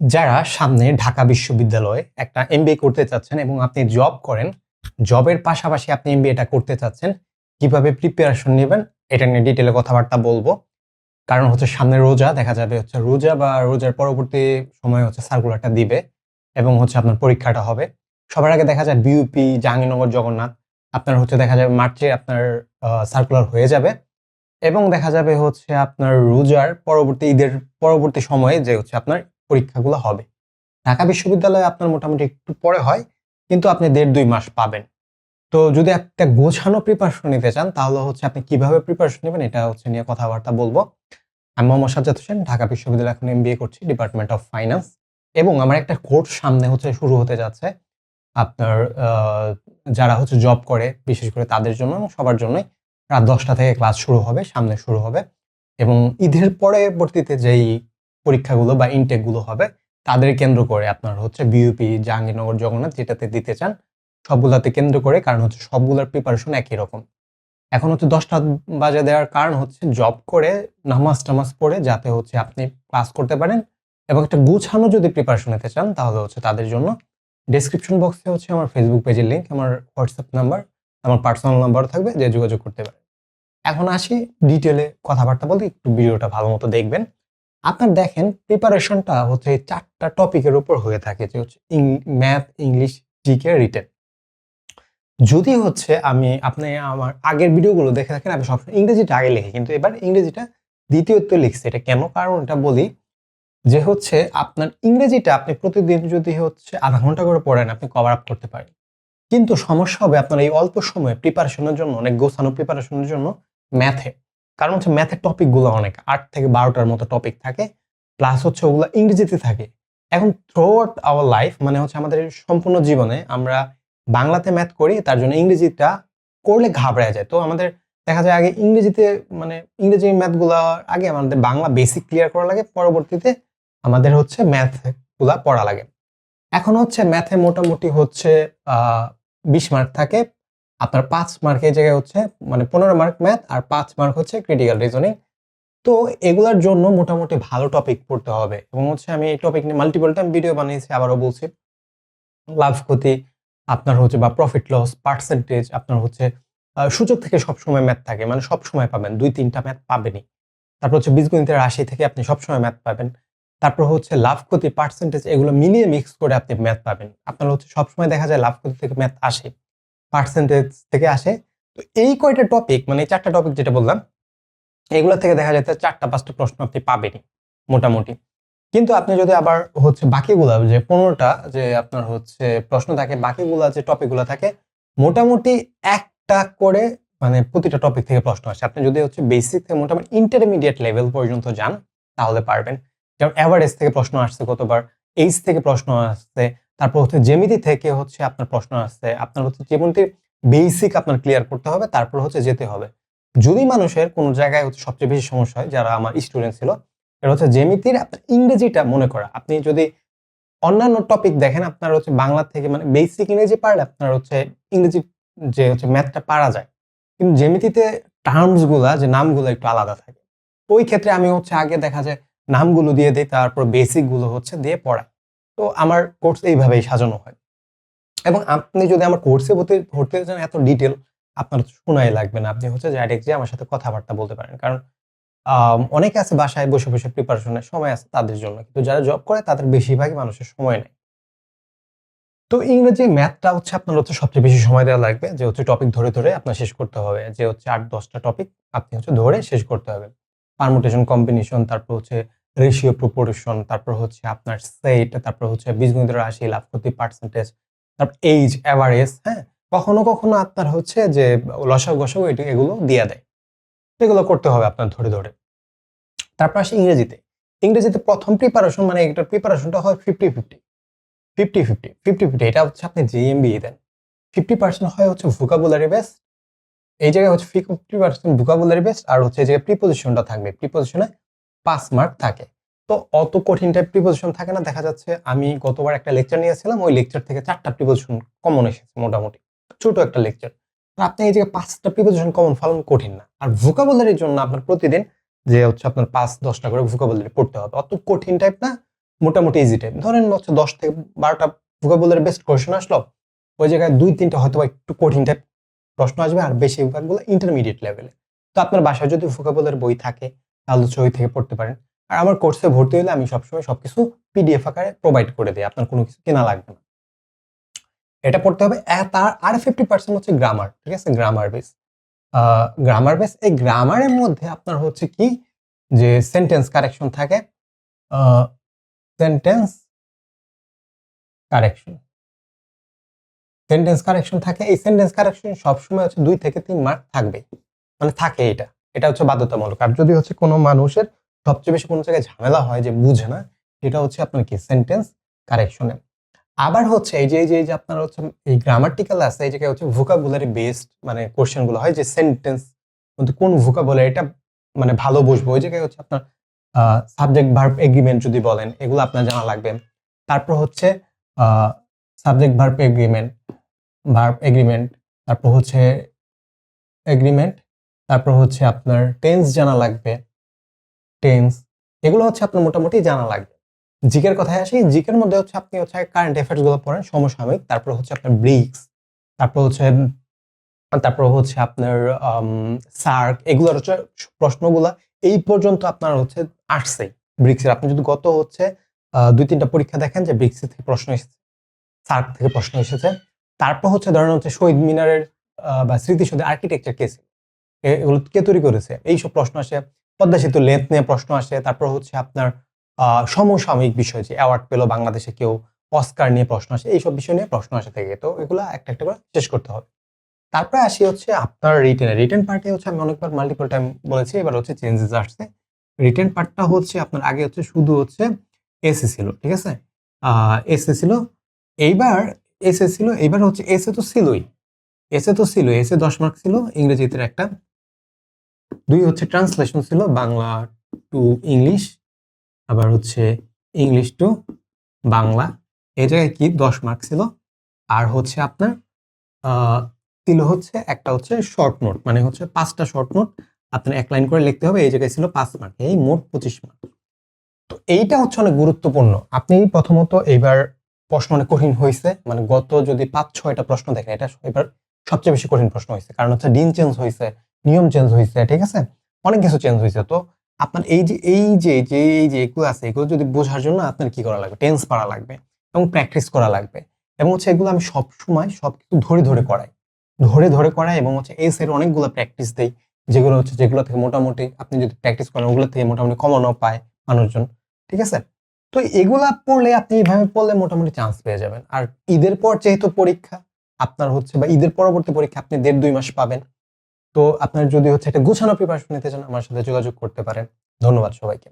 যারা সামনে ঢাকা বিশ্ববিদ্যালয়ে একটা এমবিএ করতে চাচ্ছেন এবং আপনি জব করেন জবের পাশাপাশি আপনি এমবিএটা করতে চাচ্ছেন, কীভাবে প্রিপারেশন নেবেন, এটা নিয়ে ডিটেলে কথাবার্তা বলব। কারণ হচ্ছে সামনে রোজা, দেখা যাবে হচ্ছে রোজা বা রোজার পরবর্তী সময় হচ্ছে সার্কুলারটা দিবে এবং হচ্ছে আপনার পরীক্ষাটা হবে। সবার আগে দেখা যায় বিউপি জাহাঙ্গীরনগর জগন্নাথ আপনার হচ্ছে দেখা যাবে মার্চে আপনার সার্কুলার হয়ে যাবে এবং দেখা যাবে হচ্ছে আপনার রোজার পরবর্তী ঈদের পরবর্তী সময়ে যে হচ্ছে আপনার পরীক্ষাগুলো হবে। ঢাকা বিশ্ববিদ্যালয়ে আপনার মোটামুটি একটু পরে হয়, কিন্তু আপনি দেড় দুই মাস পাবেন। তো যদি একটা গোছানো প্রিপারেশন নিতে চান, তাহলে হচ্ছে আপনি কীভাবে প্রিপারেশন নেবেন, এটা হচ্ছে নিয়ে কথাবার্তা বলব। আমি মোহাম্মদ সাজ্জাদ হোসেন, ঢাকা বিশ্ববিদ্যালয়ে এখন এমবিএ করছি ডিপার্টমেন্ট অফ ফাইন্যান্স এবং আমার একটা কোর্স সামনে হচ্ছে শুরু হতে যাচ্ছে, আপনার যারা হচ্ছে জব করে, বিশেষ করে তাদের জন্য এবং সবার জন্যই। রাত দশটা থেকে ক্লাস শুরু হবে, সামনে শুরু হবে। এবং ঈদের পরবর্তীতে যেই পরীক্ষাগুলো বা ইনটেকগুলো হবে, তাদের কেন্দ্র করে আপনার হচ্ছে বিউপি জাহাঙ্গীরনগর, জগন্নাথ যেটাতে দিতে চান, সবগুলাতে কেন্দ্র করে, কারণ হচ্ছে সবগুলোর প্রিপারেশন একই রকম। এখন হচ্ছে দশটা বাজে দেওয়ার কারণ হচ্ছে জব করে, নামাজ টামাজ পড়ে, যাতে হচ্ছে আপনি ক্লাস করতে পারেন এবং একটা গুছানো যদি প্রিপারেশন নিতে চান, তাহলে হচ্ছে তাদের জন্য ডেসক্রিপশন বক্সে হচ্ছে আমার ফেসবুক পেজের লিঙ্ক আমার হোয়াটসঅ্যাপ নাম্বার আমার পার্সোনাল নাম্বারও থাকবে, যে যোগাযোগ করতে পারে এখন আসি ডিটেলে কথাবার্তা বলতে, একটু ভিডিওটা ভালো মতো দেখবেন। আপনার দেখেন প্রিপারেশনটা হচ্ছে চারটা টপিকের উপর হয়ে থাকে, যে হচ্ছে ম্যাথ ইংলিশ জিকে রিটেন যদি হচ্ছে আমি, আপনি আমার আগের ভিডিওগুলো দেখে থাকেন, আমি সবসময় ইংরেজিটা আগে লিখি, কিন্তু এবার ইংরেজিটা দ্বিতীয়ত লিখছি। এটা কেন কারণ এটা বলি, যে হচ্ছে আপনার ইংরেজিটা আপনি প্রতিদিন যদি হচ্ছে আধা ঘণ্টা করে পড়েন, আপনি কভার আপ করতে পারেন। কিন্তু সমস্যা হবে আপনার এই অল্প সময়ে প্রিপারেশনের জন্য, অনেক গোছানো প্রিপারেশনের জন্য ম্যাথে কারণ হচ্ছে ম্যাথের টপিকগুলো অনেক। আট থেকে বারোটার মতো টপিক থাকে প্লাস হচ্ছে ওগুলো ইংরেজিতে থাকে। এখন থ্রু আউট আওয়ার লাইফ মানে হচ্ছে আমাদের সম্পূর্ণ জীবনে আমরা বাংলাতে ম্যাথ করি, তার জন্য ইংরেজিটা করলে ঘাবড়ায় যায়। তো আমাদের দেখা যায় আগে ইংরেজিতে মানে ইংরেজি ম্যাথগুলো আগে আমাদের বাংলা বেসিক ক্লিয়ার করা লাগে, পরবর্তীতে আমাদের হচ্ছে ম্যাথগুলা পড়া লাগে। এখন হচ্ছে ম্যাথে মোটামুটি হচ্ছে বিশ মার্ক থাকে আপনার পাঁচ মার্কের জায়গায় হচ্ছে মানে পনেরো মার্ক ম্যাথ আর পাঁচ মার্ক হচ্ছে ক্রিটিক্যাল রিজনিং তো এগুলোর জন্য মোটামুটি ভালো টপিক পড়তে হবে এবং হচ্ছে আমি এই টপিক নিয়ে মাল্টিপল টাইম ভিডিও বানিয়েছি, আবারও বলছি। লাভ, ক্ষতি, আপনার হচ্ছে বা প্রফিট লস পার্সেন্টেজ আপনার হচ্ছে সূচক থেকে সবসময় ম্যাথ থাকে মানে সব সময় পাবেন, দুই তিনটা ম্যাথ পাবেনই। তারপর হচ্ছে বীজগণিতের রাশি থেকে আপনি সবসময় ম্যাথ পাবেন। তারপর হচ্ছে লাভ, ক্ষতি পার্সেন্টেজ এগুলো মিলিয়ে মিক্স করে আপনি ম্যাথ পাবেন। আপনার হচ্ছে সবসময় দেখা যায় লাভ, ক্ষতি থেকে ম্যাথ আসে। পার্সেন্টেজ থেকে আসে। তো এই কয়টা টপিক মানে এই চারটা টপিক যেটা বললাম, এগুলো থেকে দেখা যাচ্ছে চারটা পাঁচটা প্রশ্ন আপনি পাবেনই মোটামুটি। কিন্তু আপনি যদি আবার হচ্ছে বাকিগুলা, যে পনেরোটা, যে আপনার হচ্ছে প্রশ্ন থাকে, বাকিগুলা যে টপিকগুলো থাকে, মোটামুটি একটা করে মানে প্রতিটা টপিক থেকে প্রশ্ন আসে। আপনি যদি হচ্ছে বেসিক থেকে মোটামুটি ইন্টারমিডিয়েট লেভেল পর্যন্ত যান, তাহলে পারবেন। যেমন অ্যাভারেজ থেকে প্রশ্ন আসছে কতবার এইচ থেকে প্রশ্ন আসছে তারপর হচ্ছে জেমিতি থেকে হচ্ছে আপনার প্রশ্ন আসছে, আপনার হচ্ছে যেমনটি বেসিক আপনার ক্লিয়ার করতে হবে, তারপর হচ্ছে যেতে হবে। যদি মানুষের কোনো জায়গায় হচ্ছে সবচেয়ে বেশি সমস্যা হয়, যারা আমার স্টুডেন্ট ছিল এটা হচ্ছে জেমিতির আপনার ইংরেজিটা মনে করা। আপনি যদি অন্যান্য টপিক দেখেন, আপনার হচ্ছে বাংলা থেকে মানে বেসিক ইংরেজি পারলে আপনার হচ্ছে ইংরেজি যে হচ্ছে ম্যাথটা পারা যায়। কিন্তু জেমিতিতে টার্মসগুলা, যে নামগুলো একটু আলাদা থাকে। ওই ক্ষেত্রে আমি হচ্ছে আগে দেখা যায় নামগুলো দিয়ে দিই, তারপর বেসিকগুলো হচ্ছে দিয়ে পড়াই। তো আমার কোর্স এইভাবেই সাজানো হয়। এবং আপনি যদি আমার কোর্সে ভর্তি ভর্তি চান এত ডিটেল আপনার শোনাই লাগবে না। আপনি হচ্ছে ডাইরেক্ট যে আমার সাথে কথাবার্তা বলতে পারেন। কারণ অনেকে আছে বাসায় বসে বসে প্রিপারেশনের সময় আছে তাদের জন্য। কিন্তু যারা জব করে, তাদের বেশিরভাগই মানুষের সময় নেই তো ইংরেজি ম্যাথটা হচ্ছে আপনার হচ্ছে সবচেয়ে বেশি সময় দেওয়া লাগবে। যে হচ্ছে টপিক ধরে ধরে আপনার শেষ করতে হবে। যে হচ্ছে আট, দশটা টপিক আপনি হচ্ছে ধরে শেষ করতে হবে। পারমুটেশন কম্বিনেশন তারপর হচ্ছে রেশিও প্রপোর্শন তারপর হচ্ছে আপনার সেট তারপর হচ্ছে বীজগণিত রাশি, লাভ ক্ষতি পার্সেন্টেজ তারপর এইজ অ্যাভারেজ হ্যাঁ? কখনো কখনো আপনার হচ্ছে যে লসাগু গসাগু এটি এগুলো দিয়ে দেয়। এগুলো করতে হবে আপনার ধরে ধরে। তারপর আসে ইংরেজিতে। ইংরেজিতে প্রথম প্রিপারেশন মানে এটার প্রিপারেশনটা হয় fifty fifty fifty fifty fifty fifty এটা হচ্ছে আপনি যে এমবিএ দেন। ফিফটি পার্সেন্ট হয় হচ্ছে ভোকাবুলারি বেস এই জায়গায় হচ্ছে ফিফটি পার্সেন্ট ভোকাবুলারি বেস্ট আর হচ্ছে এই জায়গায় প্রিপোজিশনটা থাকবে। প্রিপোজিশনে পাঁচ মার্ক থাকে। তো অত কঠিন টাইপ প্রিপোজিশন থাকে না, দেখা যাচ্ছে আমি গতবার একটা লেকচার নিয়েছিলাম, ওই লেকচার থেকে চারটা প্রিপোজিশন কমন এসেছে মোটামুটি, ছোট একটা লেকচার আপনি এই জায়গায় পাঁচটা প্রিপোজিশন কমন ফলন কঠিন না। আর ভোকাবুলারির জন্য আপনার প্রতিদিন যে হচ্ছে আপনার পাঁচ, দশটা করে ভোকাবুলারি পড়তে হবে। অত কঠিন টাইপ না, মোটামুটি ইজি টাইপ ধরেন হচ্ছে দশ থেকে বারোটা ভোকাবুলারি বেস্ট কোয়েশন আসলো, ওই জায়গায় দুই, তিনটা হয়তো একটু কঠিন টাইপ প্রশ্ন আসবে, আর বেশিরভাগগুলো ইন্টারমিডিয়েট লেভেলে তো আপনার বাসায় যদি ভোকাবুলারি বই থাকে হচ্ছে থেকে পড়তে পারেন। আর আমার কোর্সে ভর্তি হলে আমি সবসময় সবকিছু পিডিএফ আকারে প্রোভাইড করে দিই, আপনার কোনো কিছু কেনা লাগবে না। এটা পড়তে হবে তার আর ফিফটি পার্সেন্ট হচ্ছে গ্রামার ঠিক আছে? গ্রামার বেস গ্রামার বেস এই গ্রামারের মধ্যে আপনার হচ্ছে কি? যে সেন্টেন্স কারেকশন থাকে সেন্টেন্স কারেকশন সেন্টেন্স কারেকশন থাকে, এই সেন্টেন্স কারেকশন সবসময় হচ্ছে দুই থেকে তিন মার্ক থাকবে মানে থাকে এটা। এটা হচ্ছে বাধ্যতামূলক। আর যদি হচ্ছে কোনো মানুষের সবচেয়ে বেশি কোনো জায়গায় ঝামেলা হয় যে বুঝে না, সেটা হচ্ছে আপনার কি সেন্টেন্স কারেকশনে আবার হচ্ছে এই যে এই যে আপনার হচ্ছে এই গ্রামাটিক্যাল আছে, এই জায়গায় হচ্ছে ভোকাবুলারি বেসড মানে কোশ্চেনগুলো হয় যে সেন্টেন্স মধ্যে কোন ভোকাবুলারি এটা মানে ভালো বসবো ওই জায়গায় হচ্ছে আপনার সাবজেক্ট ভার্ব এগ্রিমেন্ট যদি বলেন, এগুলো আপনার জানা লাগবে। তারপর হচ্ছে subject verb agreement verb agreement তারপর হচ্ছে এগ্রিমেন্ট তারপর হচ্ছে আপনার টেন্স জানা লাগবে। টেন্স এগুলো হচ্ছে আপনার মোটামুটি জানা লাগবে। জিকের কথায় আসি জিকের মধ্যে হচ্ছে আপনি হচ্ছে কারেন্ট অ্যাফেয়ার্সগুলো পড়েন, সমসাময়িক, তারপর হচ্ছে আপনার ব্রিক্স তারপর হচ্ছে তারপর হচ্ছে আপনার সার্ক এগুলোর হচ্ছে প্রশ্নগুলা, এই পর্যন্ত আপনার হচ্ছে আসছে। ব্রিক্সের আপনি যদি গত হচ্ছে দুই তিনটা পরীক্ষা দেখেন যে ব্রিক্স থেকে প্রশ্ন এসেছে সার্ক থেকে প্রশ্ন এসেছে, তারপর হচ্ছে ধরেন হচ্ছে শহীদ মিনারের বা স্মৃতিসৌধের আর্কিটেকচার কেস এগুলো কে তৈরি করেছে? এইসব প্রশ্ন আসে, পদ্মা সেতু লেন্থ নিয়ে প্রশ্ন আসে, তারপর হচ্ছে আপনার সমসাময়িক বিষয় যে অ্যাওয়ার্ড পেল বাংলাদেশে কেউ অস্কার নিয়ে প্রশ্ন আসে, এইসব বিষয় নিয়ে প্রশ্ন আসে থেকে। তো এগুলো একটা একটা করে শেষ করতে হবে। তারপরে আসি হচ্ছে আপনার রিটেন রিটেন পার্টে হচ্ছে আমি অনেকবার মাল্টিপল টাইম বলেছি, এবার হচ্ছে চেঞ্জেস আসছে। রিটেন পার্টটা হচ্ছে আপনার আগে হচ্ছে শুধু হচ্ছে এসে ছিল, ঠিক আছে? এসে ছিল, এইবার এসে ছিল, এইবার হচ্ছে এসে তো ছিলই। এসে তো ছিল এসে দশ মার্ক ছিল, ইংরেজিতে একটা দুই হচ্ছে ট্রান্সলেশন ছিল বাংলা টু ইংলিশ আবার হচ্ছে ইংলিশ টু বাংলা। এই জায়গায় কি? দশ মার্ক ছিল। আর হচ্ছে আপনার ছিল হচ্ছে একটা হচ্ছে শর্ট নোট মানে হচ্ছে পাঁচটা শর্ট নোট আপনার এক লাইন করে লিখতে হবে। এই জায়গায় ছিল পাঁচ মার্ক এই মোট পঁচিশ মার্ক তো এইটা হচ্ছে অনেক গুরুত্বপূর্ণ। আপনি প্রথমত এইবার প্রশ্ন অনেক কঠিন হয়েছে মানে গত যদি পাঁচ, ছয়টা প্রশ্ন দেখেন, এটা এবার সবচেয়ে বেশি কঠিন প্রশ্ন হয়েছে কারণ হচ্ছে ডিন চেঞ্জ হয়েছে নিয়ম চেঞ্জ হয়েছে ঠিক আছে? অনেক কিছু চেঞ্জ হয়েছে তো আপনার এই যে এই যে যে, এই যে এগুলো আছে, এগুলো যদি বোঝার জন্য আপনার কি করা লাগবে? টেন্স পড়া লাগবে এবং প্র্যাকটিস করা লাগবে। এবং হচ্ছে এগুলো আমি সব সময় সবকিছু ধরে ধরে করাই। ধরে ধরে করাই এবং হচ্ছে এস এর অনেকগুলো প্র্যাকটিস দেই, যেগুলো হচ্ছে, যেগুলো থেকে মোটামুটি আপনি যদি প্র্যাকটিস করেন, ওগুলো থেকে মোটামুটি কমানো পায় মানুষজন, ঠিক আছে? তো এগুলা পড়লে আপনি এইভাবে পড়লে মোটামুটি চান্স পেয়ে যাবেন। আর ঈদের পর যেহেতু পরীক্ষা, আপনার হচ্ছে বা ঈদের পরবর্তী পরীক্ষা আপনি দেড়, দুই মাস পাবেন। তো আপনার যদি হচ্ছে একটা গুছানো প্রিপারেশন নিতে চান, আমার সাথে যোগাযোগ করতে পারেন। ধন্যবাদ সবাইকে।